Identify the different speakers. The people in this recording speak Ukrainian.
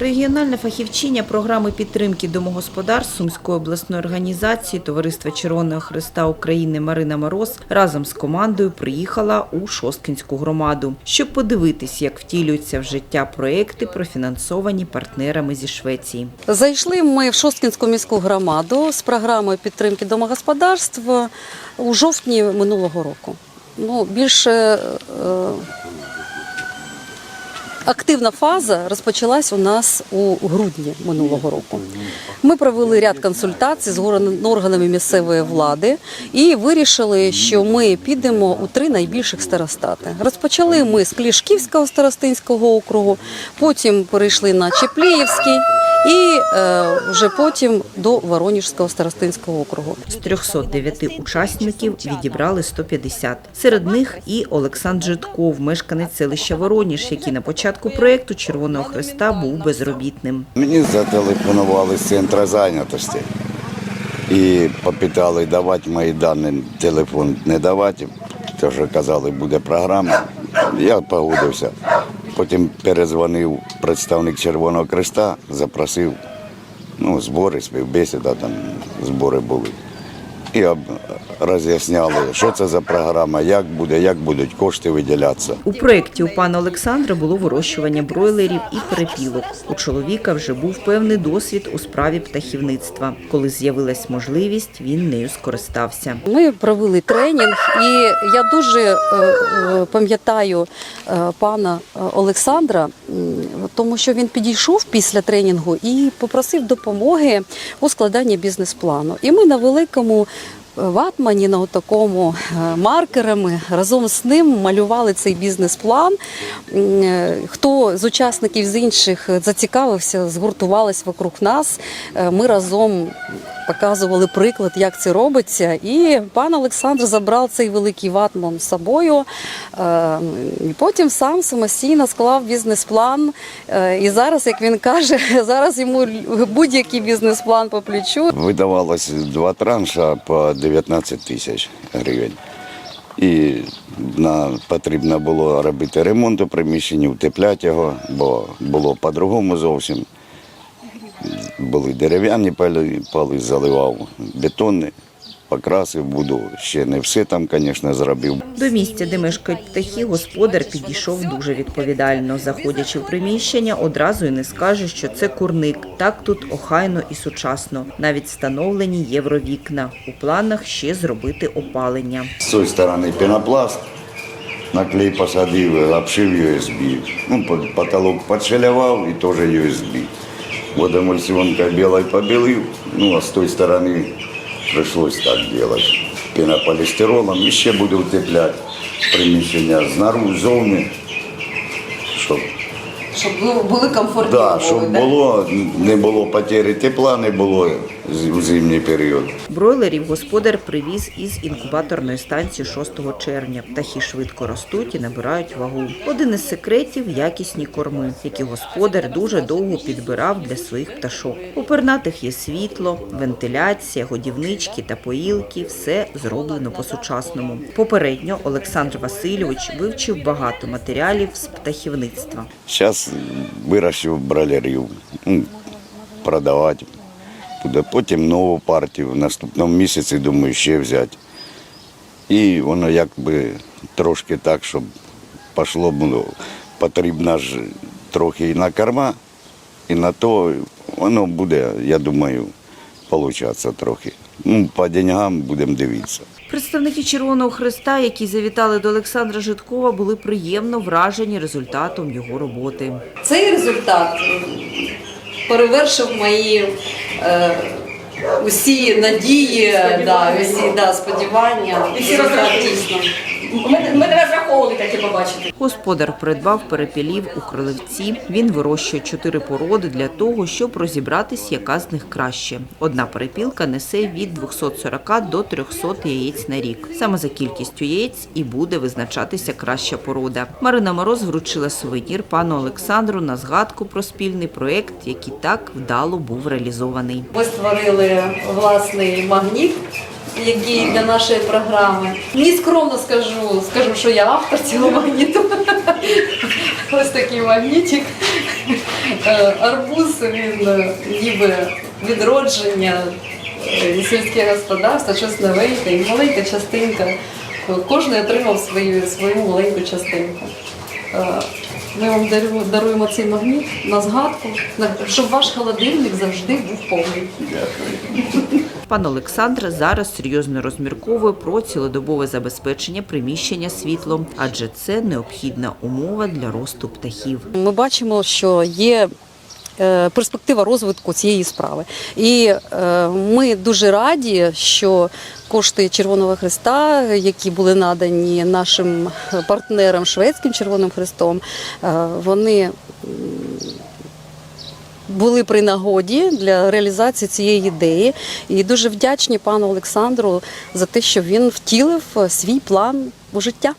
Speaker 1: Регіональна фахівчиня програми підтримки домогосподарств Сумської обласної організації Товариства Червоного Христа України Марина Мороз разом з командою приїхала у Шосткинську громаду, щоб подивитись, як втілюються в життя проекти, профінансовані партнерами зі Швеції.
Speaker 2: Зайшли ми в Шосткінську міську громаду з програмою підтримки домогосподарств у жовтні минулого року. Ну, більше е, активна фаза розпочалась у нас у грудні минулого року. Ми провели ряд консультацій з органами місцевої влади і вирішили, що ми підемо у три найбільших старостати. Розпочали ми з Клішківського старостинського округу, потім перейшли на Чепліївський і е, вже потім до Воронежського старостинського округу.
Speaker 1: З 309 учасників відібрали 150. Серед них і Олександр Житков, мешканець селища Вороніж, який на початку проєкту Червоного Христа був безробітним.
Speaker 3: Мені зателефонували з центру зайнятості і попитали давати мої дані, телефон не давати. Тож казали, буде програма. Я погодився. Потім перезвонив представник Червоного Креста, запросив ну, збори, співбесіда, там збори були. І роз'ясняли, що це за програма, як буде, як будуть кошти виділятися.
Speaker 1: У проєкті у пана Олександра було вирощування бройлерів і перепілок. У чоловіка вже був певний досвід у справі птахівництва. Коли з'явилась можливість, він нею скористався.
Speaker 2: Ми провели тренінг, і я дуже е, е, пам'ятаю е, пана Олександра, тому що він підійшов після тренінгу і попросив допомоги у складанні бізнес-плану. І ми на великому ватмані на такому маркерами разом з ним малювали цей бізнес-план. Е, Хто з учасників з інших зацікавився, згуртувались вокруг нас. Е, Ми разом показували приклад, як це робиться. І пан Олександр забрав цей великий ватман з собою. Е, І потім сам самостійно склав бізнес-план. Е, І зараз, як він каже, зараз йому будь-який бізнес-план по плечу.
Speaker 3: Видавалось два транша по 19 тисяч гривень. І на, потрібно було робити ремонт у приміщенні, утепляти його, бо було по-другому зовсім. Були дерев'яні пали, пали заливав, бетонні, покрасив, буду. Ще не все там, звісно, зробив.
Speaker 1: До місця, де мешкають птахи, господар підійшов дуже відповідально. Заходячи в приміщення, одразу і не скаже, що це курник. Так тут охайно і сучасно. Навіть встановлені євровікна. У планах ще зробити опалення.
Speaker 3: З цієї сторони пенопласт, на клей посадив, обшив USB. Ну, потолок подшелявав і теж USB. Водоемульсионка белой побелил, ну а с той стороны пришлось так делать. Пенополистиролом і ще буду утеплять приміщення знаружи, зовні, щоб,
Speaker 2: Щоб були комфортні
Speaker 3: да, щоб було, не було потери тепла, не було у зимній період.
Speaker 1: Бройлерів господар привіз із інкубаторної станції 6 червня. Птахи швидко ростуть і набирають вагу. Один із секретів якісні корми, які господар дуже довго підбирав для своїх пташок. У пернатих є світло, вентиляція, годівнички та поїлки. Все зроблено по-сучасному. Попередньо Олександр Васильович вивчив багато матеріалів з птахівництва.
Speaker 3: Зараз вирощив бралерів, ну, продавати. Буде потім нову партію. В наступному місяці, думаю, ще взяти. І воно якби трошки так, щоб пішло, ну, потрібно ж трохи і на корма, і на то воно буде, я думаю, получатися трохи. Ну, по деньгам будемо дивитися.
Speaker 1: Представники Червоного Христа, які завітали до Олександра Житкова, були приємно вражені результатом його роботи.
Speaker 2: Цей результат перевершив мої усі надії, да, усі да, сподівання. Результат дійсно.
Speaker 4: Ми, ми не розраховували таке побачити.
Speaker 1: Господар придбав перепілів у Кролевці. Він вирощує чотири породи для того, щоб розібратись, яка з них краще. Одна перепілка несе від 240 до 300 яєць на рік. Саме за кількістю яєць і буде визначатися краща порода. Марина Мороз вручила сувенір пану Олександру на згадку про спільний проект, який так вдало був реалізований.
Speaker 2: Ми створили власний магніт. Який для нашої програми. Мені скромно скажу, скажу, що я автор цього магніту. Ось такий магнітик. Е, Арбуз він е, ніби відродження е, сільське господарство, щось новеньке, і маленька частинка. Кожен отримав свою, свою маленьку частинку. Ми вам даруємо, цей магніт на згадку, щоб ваш холодильник завжди був повний.
Speaker 1: Пан Олександр зараз серйозно розмірковує про цілодобове забезпечення приміщення світлом, адже це необхідна умова для росту птахів.
Speaker 2: Ми бачимо, що є е, перспектива розвитку цієї справи. І е, ми дуже раді, що кошти Червоного Христа, які були надані нашим партнерам Шведським Червоним Христом, е, вони були при нагоді для реалізації цієї ідеї. І дуже вдячні пану Олександру за те, що він втілив свій план у життя.